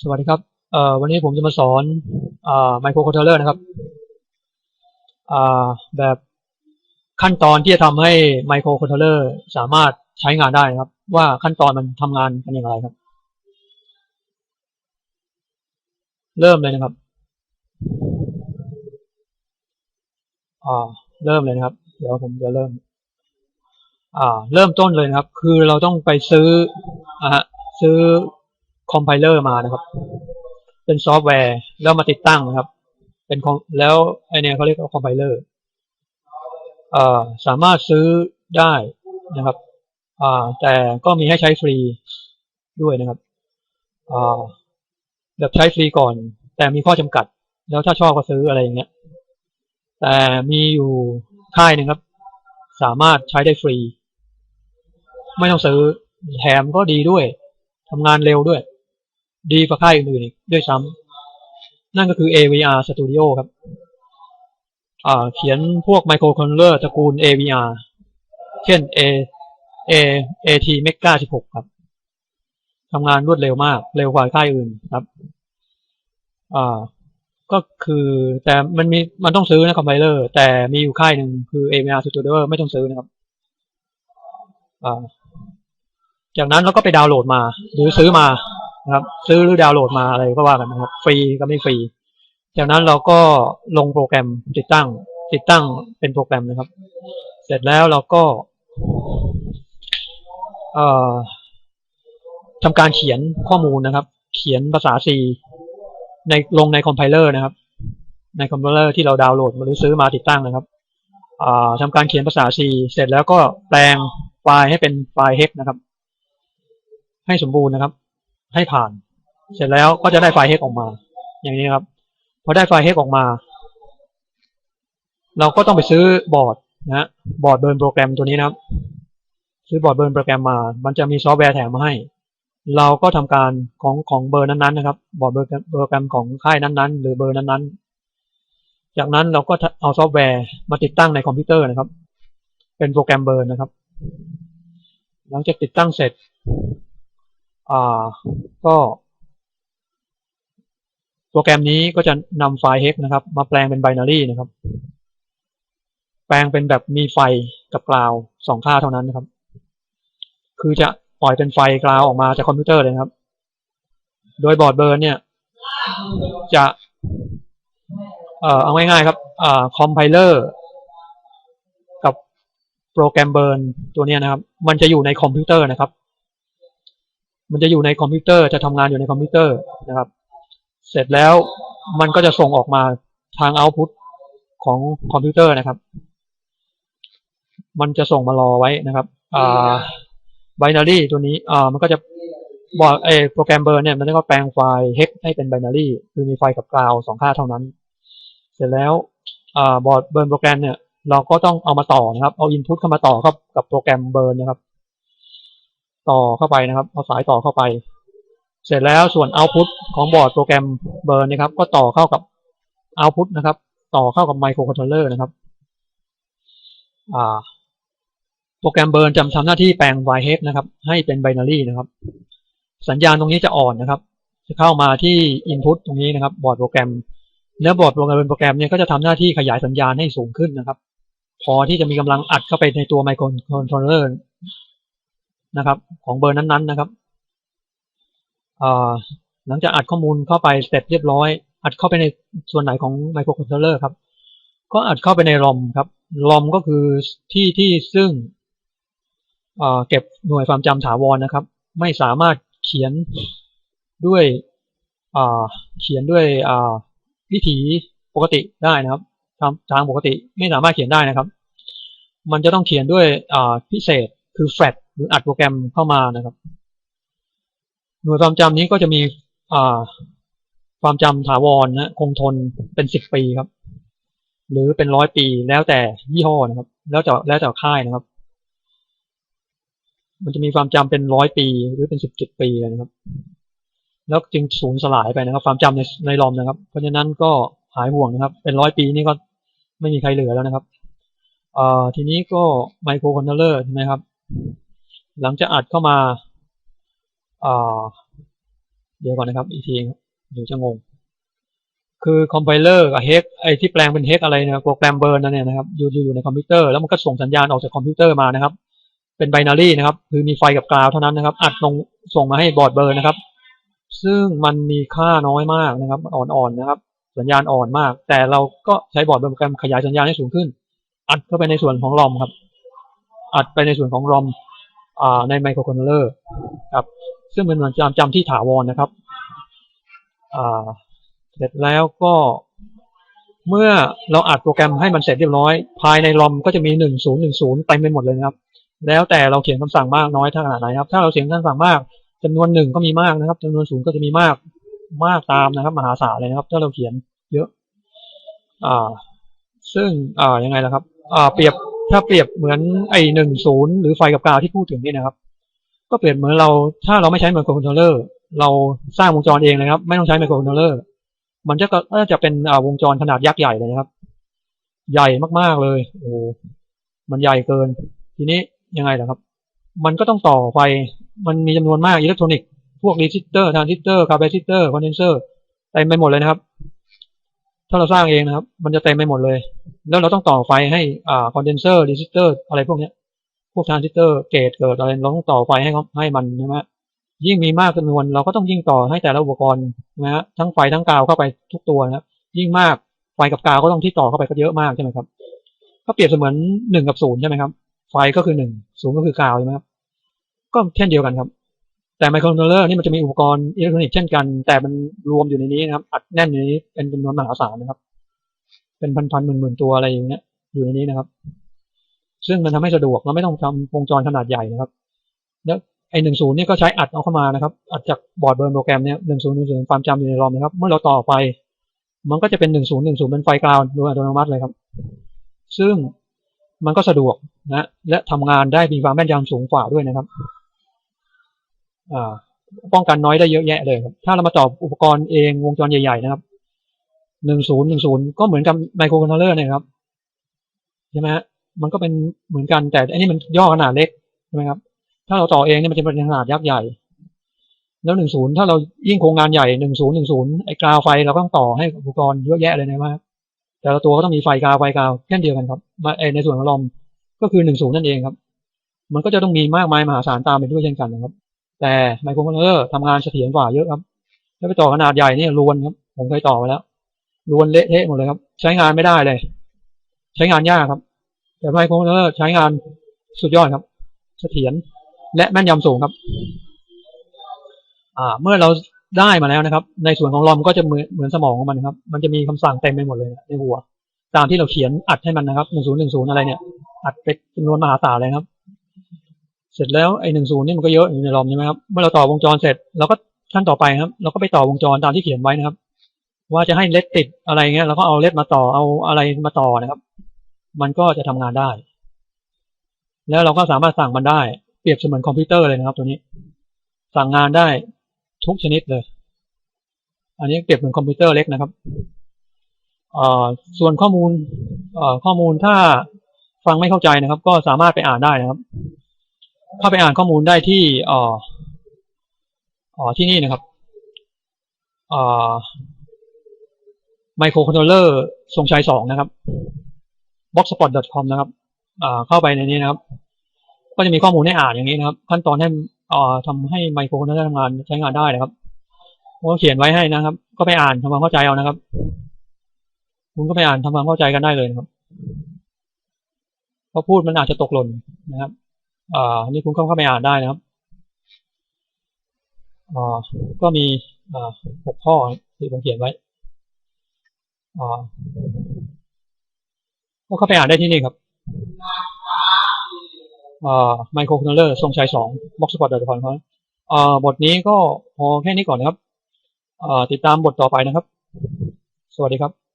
สวัสดีครับ เอ่อ วันนี้ผมจะมาสอนอ่าไมโครคอนโทรลเลอร์นะครับ อ่า แบบขั้นตอนที่จะทำให้ไมโครคอนโทรลเลอร์สามารถใช้งานได้นะครับ ว่าขั้นตอนมันทำงานกันอย่างไรครับ เริ่มเลยนะครับ อ่า เริ่มเลยนะครับ เดี๋ยวผมจะเริ่ม อ่า เริ่มต้นเลยนะครับ คือเราต้องไปซื้ออ่าซื้อ คอมไพเลอร์มานะครับ เป็นซอฟต์แวร์แล้วมาติดตั้งนะครับ เป็นแล้วไอเนี้ยเขาเรียกว่าคอมไพเลอร์สามารถซื้อได้นะครับแต่ก็มีให้ใช้ฟรีด้วยนะครับแบบใช้ฟรีก่อน แต่มีข้อจำกัด แล้วถ้าชอบก็ซื้ออะไรอย่างเงี้ย แต่มีอยู่ค่ายหนึ่งครับ สามารถใช้ได้ฟรี ไม่ต้องซื้อแถมก็ดีด้วยทำงานเร็วด้วย ดีกว่าค่ายอื่นอีกด้วยซ้ำนั่นก็คือ AVR Studio ครับเขียนพวกไมโครคอนโทรลเลอร์ตระกูล AVR เช่น A A AT Mega 16 ครับทำงานรวดเร็วมาก เร็วกว่าค่ายอื่นครับอ่าก็คือแต่มันมีมันต้องซื้อนะคอมไพเลอร์ แต่มีอยู่ค่ายหนึ่งคือ AVR Studio ไม่ต้องซื้อนะครับอ่าจากนั้นเราก็ไปดาวน์โหลดมา หรือซื้อมา นะครับ ซื้อหรือดาวน์โหลดมาอะไรก็ว่ากันนะครับ ฟรีก็ไม่ฟรี จากนั้นเราก็ลงโปรแกรมติดตั้ง ติดตั้งเป็นโปรแกรมนะครับ เสร็จแล้วเราก็เอ่อทำการเขียนข้อมูลนะครับ เขียนภาษา C ในลงในคอมไพเลอร์นะครับ ในคอมไพเลอร์ที่เราดาวน์โหลดหรือซื้อมาติดตั้งนะครับทำการเขียนภาษา C เสร็จแล้วก็แปลงไฟล์ให้เป็นไฟล์ hex นะครับ ให้สมบูรณ์นะครับ ให้ผ่าน เสร็จแล้วก็จะได้ไฟล์ hex ออกมา อย่างนี้ครับ พอได้ไฟล์ hex ออกมา เราก็ต้องไปซื้อบอร์ดนะฮะบอร์ดเบิร์นโปรแกรมตัวนี้นะครับ ซื้อบอร์ดเบิร์นโปรแกรมมา มันจะมีซอฟต์แวร์แถมมาให้ เราก็ทำการของของเบอร์นั้นๆนะครับ บอร์ดเบอร์โปรแกรมของค่ายนั้นๆ หรือเบอร์นั้นๆ จากนั้นเราก็เอาซอฟต์แวร์มาติดตั้งในคอมพิวเตอร์นะครับ เป็นโปรแกรมเบอร์นะครับ หลังจากติดตั้งเสร็จ อ่าก็โปรแกรมนี้ก็จะนำไฟล์ hex นะครับ มาแปลงเป็น binary นะครับ แปลงเป็นแบบมีไฟกับกราวสองค่าเท่านั้นนะครับ คือจะปล่อยเป็นไฟกราวออกมาจากคอมพิวเตอร์เลยครับ โดยบอร์ดเบิร์นเนี่ย จะ เอ่อเอาง่ายๆครับอ่าคอมไพเลอร์กับโปรแกรมเบิร์นตัวนี้นะครับ มันจะอยู่ในคอมพิวเตอร์นะครับ มันจะอยู่ในคอมพิวเตอร์จะทำงานอยู่ในคอมพิวเตอร์นะครับ เสร็จแล้วมันก็จะส่งออกมาทางเอาต์พุตของคอมพิวเตอร์นะครับ มันจะส่งมารอไว้นะครับอ่า binary ตัวนี้อ่ามันก็จะบอร์ดเอโปรแกรมเบอร์เนี่ยมันก็แปลงไฟล์ hex ให้เป็น binary คือมีไฟล์กับกราวสองค่าเท่านั้น เสร็จแล้วอ่าบอร์ดเบิร์นโปรแกรมเนี่ยเราก็ต้องเอามาต่อนะครับ เอา input เข้ามาต่อครับกับโปรแกรมเบิร์นนะครับ ต่อเข้าไปนะครับเอาสายต่อเข้าไป เสร็จแล้วส่วน output ของบอร์ดโปรแกรมเบิร์นะครับ ก็ต่อเข้ากับ output นะครับ ต่อเข้ากับไมโครคอนโทรลเลอร์นะครับโปรแกรมเบิร์นจำทำหน้าที่แปลงไฟล์ hex นะครับ ให้เป็น binary นะครับ สัญญาณตรงนี้จะอ่อนนะครับ จะเข้ามาที่ input ตรงนี้นะครับ บอร์ดโปรแกรม แล้วบอร์ดโปรแกรมโปรแกรมเนี่ยก็จะทำหน้าที่ขยายสัญญาณให้สูงขึ้นนะครับ พอที่จะมีกำลังอัดเข้าไปในตัวไมโครคอนโทรลเลอร์ นะครับ ของเบอร์นั้นๆนะครับหลังจากอัดข้อมูลเข้าไปเสร็จเรียบร้อย อัดเข้าไปในส่วนไหนของไมโครคอนโทรลเลอร์ครับ ก็อัดเข้าไปในรอมครับรอมก็คือที่ที่ซึ่งเก็บหน่วยความจำถาวรนะครับ ไม่สามารถเขียนด้วยเขียนด้วยวิถีปกติได้นะครับทางทางปกติไม่สามารถเขียนได้นะครับ มันจะต้องเขียนด้วยพิเศษคือแฟลช หรืออัดโปรแกรมเข้ามานะครับ หน่วยความจำนี้ก็จะมีความจำถาวรนะคงทนเป็นสิบปีครับ หรือเป็นร้อยปีแล้วแต่ยี่ห้อนะครับ แล้วแต่แล้วแต่ค่ายนะครับ มันจะมีความจำเป็นร้อยปีหรือเป็นสิบสิบปีนะครับ แล้วจึงสูญสลายไปนะครับ ความจำในในรอมนะครับ เพราะฉะนั้นก็หายห่วงนะครับ เป็นร้อยปีนี่ก็ไม่มีใครเหลือแล้วนะครับอ่อทีนี้ก็ไมโครคอนโทรลเลอร์ใช่ไหมครับ หลังจากอัดเข้ามาเดี๋ยวก่อนนะครับอีกทีเดี๋ยวจะงง คือคอมไพเลอร์กับเฮกไอที่แปลงเป็นเฮกอะไรเนี่ยโปรแกรมเบิร์นนั่นเนี่ยนะครับอยู่อยู่ในคอมพิวเตอร์แล้วมันก็ส่งสัญญาณออกจากคอมพิวเตอร์มานะครับ เป็นไบนารีนะครับคือมีไฟกับกราวเท่านั้นนะครับ อัดลงส่งมาให้บอร์ดเบิร์นนะครับ ซึ่งมันมีค่าน้อยมากนะครับอ่อนๆนะครับ สัญญาณอ่อนมาก แต่เราก็ใช้บอร์ดเบิร์นโปรแกรมขยายสัญญาณให้สูงขึ้น อัดเข้าไปในส่วนของรอมครับ อัดไปในส่วนของรอม ในไมโครคอนโทรลเลอร์ครับซึ่งเป็นจำจำที่ถาวรนะครับเสร็จแล้วก็เมื่อเราอัดโปรแกรมให้มันเสร็จเรียบร้อย ภายในรอมก็จะมีหนึ่งศูนย์หนึ่งศูนย์เต็มไปหมดเลยนะครับ แล้วแต่เราเขียนคำสั่งมากน้อยเท่าขนาดไหนครับ ถ้าเราเขียนคำสั่งมากจำนวนหนึ่งก็มีมากนะครับจำนวนศูนย์ก็จะมีมากมากตามนะครับ มหาศาลเลยนะครับ ถ้าเราเขียนเยอะ อ่า ซึ่งอ่ายังไงล่ะครับ อ่า เปรียบ ถ้าเปรียบเหมือนไอหนึ่งศูนย์หรือไฟกับกาวที่พูดถึงนี่นะครับ ก็เปรียบเหมือนเราถ้าเราไม่ใช้ไมโครคอนโทรลเลอร์เราสร้างวงจรเองนะครับ ไม่ต้องใช้ไมโครคอนโทรลเลอร์มันจะก็จะเป็นวงจรขนาดยักษ์ใหญ่เลยนะครับ ใหญ่มากๆเลย โอ้มันใหญ่เกิน ทีนี้ยังไงล่ะครับ มันก็ต้องต่อไฟมันมีจำนวนมากอิเล็กทรอนิกส์พวกรีซิสเตอร์ทรานซิสเตอร์คาร์บซิสเตอร์คอนเดนเซอร์เต็มไปหมดเลยนะครับ ถ้าเราสร้างเองนะครับ มันจะเต็มไปหมดเลย แล้วเราต้องต่อไฟให้อ่าคอนเดนเซอร์รีซิสเตอร์อะไรพวกเนี้ยพวกทรานซิสเตอร์เกตเกิดอะไรเราต้องต่อไฟให้เขาให้มันใช่ไหมยิ่งมีมากจำนวน เราก็ต้องยิ่งต่อให้แต่ละอุปกรณ์นะฮะทั้งไฟทั้งกาวเข้าไปทุกตัวนะครับยิ่งมากไฟกับกาวก็ต้องที่ต่อเข้าไปก็เยอะมากใช่ไหมครับก็เปรียบเสมือนหนึ่งกับศูนย์ใช่ไหมครับไฟก็คือหนึ่งศูนย์ก็คือกาวใช่ไหมครับก็เช่นเดียวกันครับ แต่ไมโครคอนโทรลเลอร์นี่มันจะมีอุปกรณ์อิเล็กทรอนิกส์เช่นกัน แต่มันรวมอยู่ในนี้นะครับ อัดแน่นอยู่ในนี้เป็นจำนวนมหาศาลนะครับ เป็นพันๆหมื่นๆตัวอะไรอย่างเงี้ย อยู่ในนี้นะครับ ซึ่งมันทำให้สะดวกเราไม่ต้องทำวงจรขนาดใหญ่นะครับ แล้วไอ้หนึ่งศูนย์นี่ก็ใช้อัดเอาเข้ามานะครับ อัดจากบอร์ดเบิร์นโปรแกรมเนี่ยหนึ่งศูนย์หนึ่งศูนย์ความจำอยู่ในรอมนะครับ เมื่อเราต่อไฟมันก็จะเป็นหนึ่งศูนย์หนึ่งศูนย์เป็นไฟกราวโดยอัตโนมัติเลยครับ ซึ่งมันก็สะดวกนะ และทำงานได้มีความแม่นยำสูงกว่าด้วยนะครับ ป้องกันน้อยได้เยอะแยะเลยครับ ถ้าเรามาต่ออุปกรณ์เองวงจรใหญ่ๆนะครับหนึ่งศูนย์หนึ่งศูนย์ก็เหมือนกับไมโครคอนโทรลเลอร์นะครับใช่ไหมฮะมันก็เป็นเหมือนกันแต่อันนี้มันย่อขนาดเล็กใช่ไหมครับ ถ้าเราต่อเองเนี่ยมันจะเป็นขนาดยักษ์ใหญ่ แล้วหนึ่งศูนย์ถ้าเรายิ่งโครงงานใหญ่หนึ่งศูนย์หนึ่งศูนย์ไอ้กาวไฟเราก็ต้องต่อให้อุปกรณ์เยอะแยะเลยนะครับแต่ละตัวก็ต้องมีไฟกาวไฟกาวเช่นเดียวกันครับมาในส่วนของลอมก็คือหนึ่งศูนย์นั่นเองครับ มันก็จะต้องมีมากมายมหาศาลตามไปด้วยเช่นกันนะครับ แต่ไมโครคอนโทรลเลอร์ทำงานเสถียรกว่าเยอะครับถ้าไปต่อขนาดใหญ่เนี่ยรวนครับ ผมเคยต่อมาแล้วรวนเละเทะหมดเลยครับ ใช้งานไม่ได้เลย ใช้งานยากครับ แต่ไมโครคอนโทรลเลอร์ใช้งานสุดยอดครับ เสถียรและแม่นยำสูงครับ อ่า เมื่อเราได้มาแล้วนะครับ ในส่วนของลอมก็จะเหมือนเหมือนสมองของมันครับ มันจะมีคำสั่งเต็มไปหมดเลยในหัว ตามที่เราเขียนอัดให้มันนะครับหนึ่งศูนย์หนึ่งศูนย์อะไรเนี่ย อัดเป็นจำนวนมหาศาลเลยครับ เสร็จแล้วไอ้หนึ่งศูนย์นี่มันก็เยอะอยู่ในลอมใช่ไหมครับ เมื่อเราต่อวงจรเสร็จเราก็ขั้นต่อไปครับ เราก็ไปต่อวงจรตามที่เขียนไว้นะครับ ว่าจะให้เลดติดอะไรเงี้ยเราก็เอาเลดมาต่อเอาอะไรมาต่อนะครับ มันก็จะทำงานได้ แล้วเราก็สามารถสั่งมันได้ เปรียบเสมือนคอมพิวเตอร์เลยนะครับ ตัวนี้ สั่งงานได้ทุกชนิดเลย อันนี้เปรียบเหมือนคอมพิวเตอร์เล็กนะครับอ่อส่วนข้อมูลอ่อข้อมูลถ้าฟังไม่เข้าใจนะครับ ก็สามารถไปอ่านได้นะครับ เข้าไปอ่านข้อมูลได้ที่อ่อเอ่อที่นี่นะครับอ่อไมโครคอนโทรลเลอร์ทรงชัยสองนะครับ boxspot.com นะครับอ่าเข้าไปในนี้นะครับ ก็จะมีข้อมูลให้อ่านอย่างนี้นะครับ ขั้นตอนให้อ่าทำให้ไมโครคอนโทรลเลอร์ทำงานใช้งานได้นะครับก็เขียนไว้ให้นะครับ ก็ไปอ่านทำความเข้าใจเอานะครับ คุณก็ไปอ่านทำความเข้าใจกันได้เลยนะครับเพราะพูดมันอาจจะตกหล่นนะครับ อ่านี่คุณก็เข้าไปอ่านได้นะครับอ่าก็มีอ่าหกข้อที่ผมเขียนไว้อ่าก็เข้าไปอ่านได้ที่นี่ครับอ่าไมโครคอนโทรลเลอร์ทรงชัยสอง boxspot.com ครับอ่าบทนี้ก็พอแค่นี้ก่อนนะครับอ่าติดตามบทต่อไปนะครับ สวัสดีครับ